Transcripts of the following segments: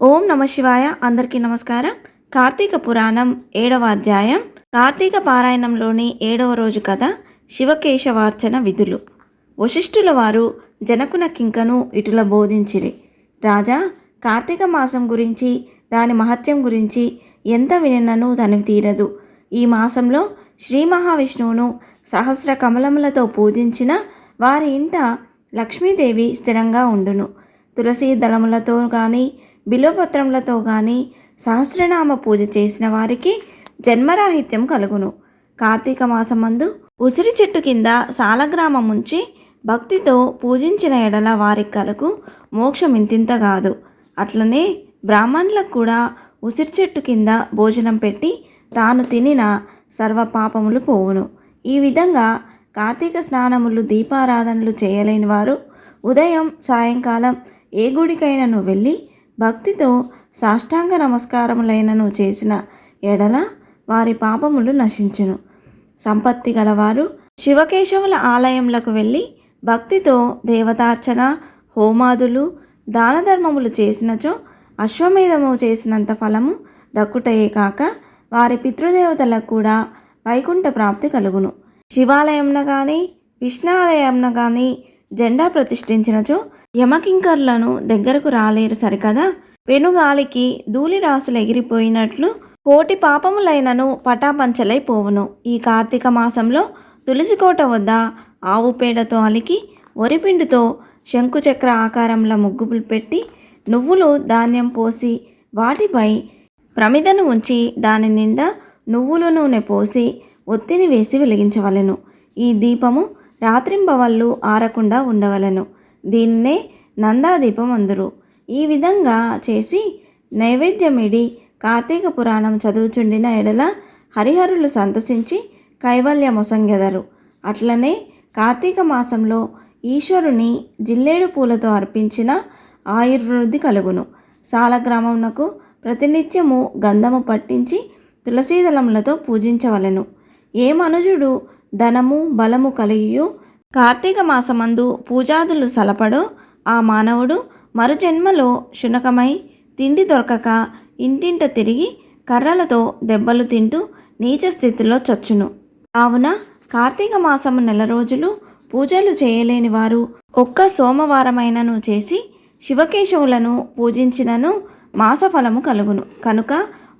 ఓం నమ శివాయ. అందరికీ నమస్కారం. కార్తీక పురాణం ఏడవ అధ్యాయం. కార్తీక పారాయణంలోని ఏడవ రోజు కథ శివకేశవార్చన విధులు. వశిష్ఠుల వారు జనకున కింకను ఇటుల బోధించిరి. రాజా కార్తీక మాసం గురించి దాని మహత్యం గురించి ఎంత వినినను తనివి తీరదు. ఈ మాసంలో శ్రీ మహావిష్ణువును సహస్ర కమలములతో పూజించిన వారి ఇంట లక్ష్మీదేవి స్థిరంగా ఉండును. తులసి దళములతో కానీ బిలోపత్రములతో కానీ సహస్రనామ పూజ చేసిన వారికి జన్మరాహిత్యం కలుగును. కార్తీక మాసమందు ఉసిరి చెట్టు కింద సాలగ్రామం ఉంచి భక్తితో పూజించిన ఎడల వారికి కలుగు మోక్షం ఇంతింత కాదు అట్లనే బ్రాహ్మణులకు కూడా ఉసిరి చెట్టు కింద భోజనం పెట్టి తాను తినిన సర్వ పాపములు పోవును. ఈ విధంగా కార్తీక స్నానములు దీపారాధనలు చేయలేని వారు ఉదయం సాయంకాలం ఏ గుడికైనను వెళ్ళి భక్తితో సాష్టాంగ నమస్కారములైనను చేసిన ఎడల వారి పాపములు నశించును. సంపత్తి గలవారు శివకేశవుల ఆలయములకు వెళ్ళి భక్తితో దేవతార్చన హోమాదులు దాన ధర్మములు చేసినచో అశ్వమేధము చేసినంత ఫలము దక్కుటయే కాక వారి పితృదేవతలకు కూడా వైకుంఠ ప్రాప్తి కలుగును. శివాలయంన కానీ విష్ణాలయంన కానీ జెండా ప్రతిష్ఠించినచో యమకింకర్లను దగ్గరకు రాలేరు సరికదా? వెనుగాలికి ధూళి రాసులు ఎగిరిపోయినట్లు కోటి పాపములైనను పటాపంచలైపోవును ఈ కార్తీక మాసంలో తులసికోట వద్ద ఆవు పేడతో అలికి వరిపిండితో శంకుచక్ర ఆకారంలో ముగ్గులు పెట్టి నువ్వులు ధాన్యం పోసి వాటిపై ప్రమిదను ఉంచి దాని నిండా నువ్వుల నూనె పోసి ఒత్తిని వేసి వెలిగించవలెను. ఈ దీపము రాత్రింబవళ్ళు ఆరకుండా ఉండవలెను. దీన్నే నందాదీపం అందురు ఈ విధంగా చేసి నైవేద్యమిడి కార్తీక పురాణం చదువుచుండిన ఎడల హరిహరులు సంతసించి కైవల్యమొసంగెదరు. అట్లనే కార్తీక మాసంలో ఈశ్వరుని జిల్లేడు పూలతో అర్పించిన ఆయుర్వృద్ధి కలుగును. సాలగ్రామమునకు ప్రతినిత్యము గంధము పట్టించి తులసీదళములతో పూజించవలెను. ఏ మనుజుడు ధనము బలము కలిగియు కార్తీక మాసమందు పూజాదులు సలపడో ఆ మానవుడు మరుజన్మలో శునకమై తిండి దొరకక ఇంటింట తిరిగి కర్రలతో దెబ్బలు తింటూ నీచ స్థితిలో చచ్చును. కావున కార్తీక మాసము నెల రోజులు పూజలు చేయలేని వారు ఒక్క సోమవారమైనను చేసి శివకేశవులను పూజించినను మాసఫలము కలుగును. కనుక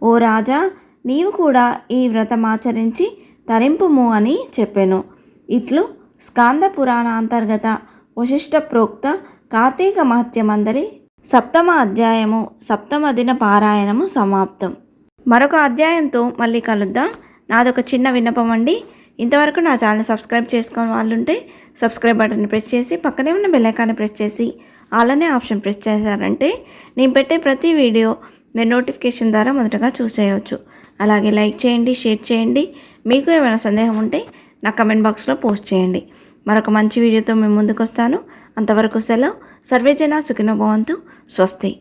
ఓ రాజా నీవు కూడా ఈ వ్రతమాచరించి తరింపుము అని చెప్పెను. ఇట్లు స్కాంద పురాణ అంతర్గత వశిష్ట ప్రోక్త కార్తీక మహత్యమందరి సప్తమ అధ్యాయము సప్తమ దిన పారాయణము సమాప్తం. మరొక అధ్యాయంతో మళ్ళీ కలుద్దాం. నాదొక చిన్న విన్నపం అండి. ఇంతవరకు నా ఛానల్ సబ్స్క్రైబ్ చేసుకుని వాళ్ళు ఉంటే సబ్స్క్రైబ్ బటన్ ప్రెస్ చేసి పక్కనే ఉన్న బెల్లైకాన్ని ప్రెస్ చేసి అలానే ఆప్షన్ ప్రెస్ చేశారంటే నేను పెట్టే ప్రతి వీడియో మీరు నోటిఫికేషన్ ద్వారా మొదటగా చూసేయవచ్చు అలాగే లైక్ చేయండి షేర్ చేయండి. మీకు ఏమైనా సందేహం ఉంటే నా కమెంట్ బాక్స్లో పోస్ట్ చేయండి. మరొక మంచి వీడియోతో మేము ముందుకు వస్తాను అంతవరకు సెలవు. సర్వేజన సుఖినోభవంతు స్వస్తి.